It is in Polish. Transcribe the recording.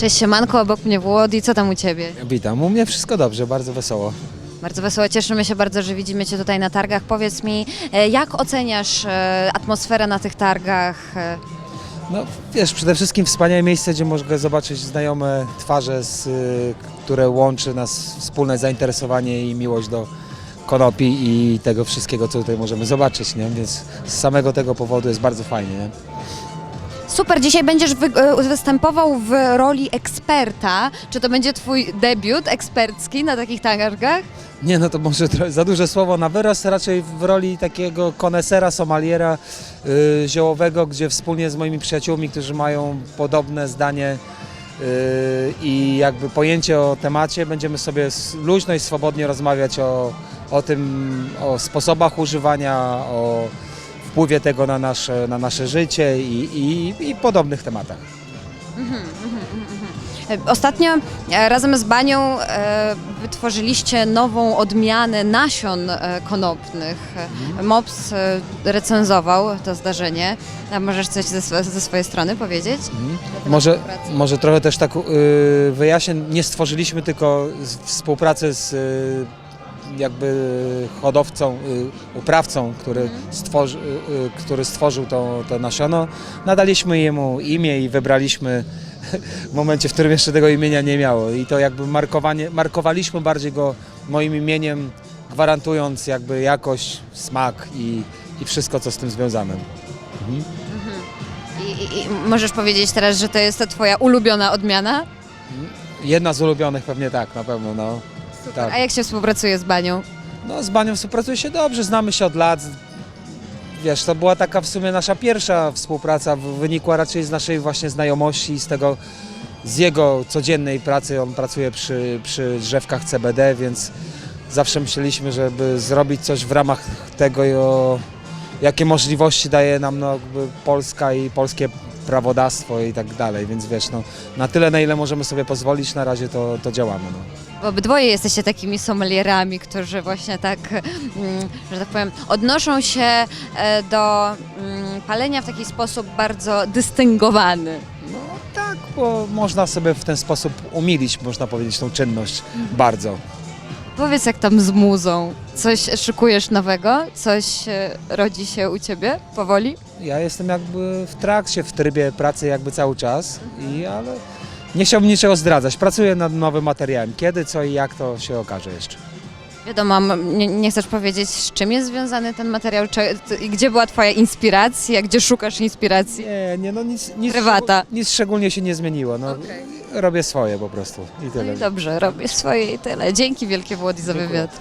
Cześć siemanko, obok mnie Włodi, co tam u Ciebie? Witam, u mnie wszystko dobrze, bardzo wesoło. Bardzo wesoło, cieszymy się bardzo, że widzimy Cię tutaj na targach. Powiedz mi, e, jak oceniasz e, atmosferę na tych targach? E, No wiesz, przede wszystkim wspaniałe miejsce, gdzie mogę zobaczyć znajome twarze, z, y, które łączy nas wspólne zainteresowanie i miłość do konopi i tego wszystkiego, co tutaj możemy zobaczyć, nie? Więc z samego tego powodu jest bardzo fajnie. Nie? Super, dzisiaj będziesz wy, e, występował w roli eksperta. Czy to będzie Twój debiut ekspercki na takich targach? Nie, no to może trochę za duże słowo na wyraz, raczej w roli takiego konesera, somaliera y, ziołowego, gdzie wspólnie z moimi przyjaciółmi, którzy mają podobne zdanie y, i jakby pojęcie o temacie, będziemy sobie luźno i swobodnie rozmawiać o, o tym, o sposobach używania, o wpływie tego na nasze, na nasze życie i, i, i podobnych tematach. E, Ostatnio e, razem z Banią e, wytworzyliście nową odmianę nasion e, konopnych. E, Mops e, recenzował to zdarzenie. A możesz coś ze, ze swojej strony powiedzieć? Mhm. Może, współpracy? może trochę też tak y, wyjaśnię, nie stworzyliśmy tylko z- współpracę z y, jakby hodowcą, y, uprawcą, który, stworzy, y, y, który stworzył to, to nasiono. Nadaliśmy jemu imię i wybraliśmy w momencie, w którym jeszcze tego imienia nie miało. I to jakby markowanie, markowaliśmy bardziej go moim imieniem, gwarantując jakby jakość, smak i, i wszystko, co z tym związane. Mhm. I, i, I możesz powiedzieć teraz, że to jest to Twoja ulubiona odmiana? Jedna z ulubionych pewnie tak, na pewno. No. Tak. A jak się współpracuje z Banią? No, z Banią współpracuje się dobrze, znamy się od lat. Wiesz, to była taka w sumie nasza pierwsza współpraca, w- wynikła raczej z naszej właśnie znajomości i z tego, z jego codziennej pracy. On pracuje przy, przy drzewkach CBD, więc zawsze myśleliśmy, żeby zrobić coś w ramach tego, jakie możliwości daje nam no, jakby Polska i polskie prawodawstwo i tak dalej, więc wiesz, no, na tyle, na ile możemy sobie pozwolić, na razie to, to działamy. No. Bo obydwoje jesteście takimi sommelierami, którzy właśnie tak, mm, że tak powiem, odnoszą się e, do mm, palenia w taki sposób bardzo dystyngowany. No tak, bo można sobie w ten sposób umilić, można powiedzieć, tą czynność bardzo. Powiedz jak tam z muzą. Coś szykujesz nowego? Coś e, rodzi się u ciebie powoli? Ja jestem jakby w trakcie, w trybie pracy jakby cały czas, i, ale nie chciałbym niczego zdradzać. Pracuję nad nowym materiałem. Kiedy, co i jak, to się okaże jeszcze. Wiadomo, nie, nie chcesz powiedzieć, z czym jest związany ten materiał, czy, i gdzie była twoja inspiracja, gdzie szukasz inspiracji? Nie, nie, no nic, nic, Prywata. nic szczególnie się nie zmieniło. No, Robię swoje po prostu i tyle. Dobrze, robisz swoje i tyle. Dzięki wielkie Włodzi za wywiad.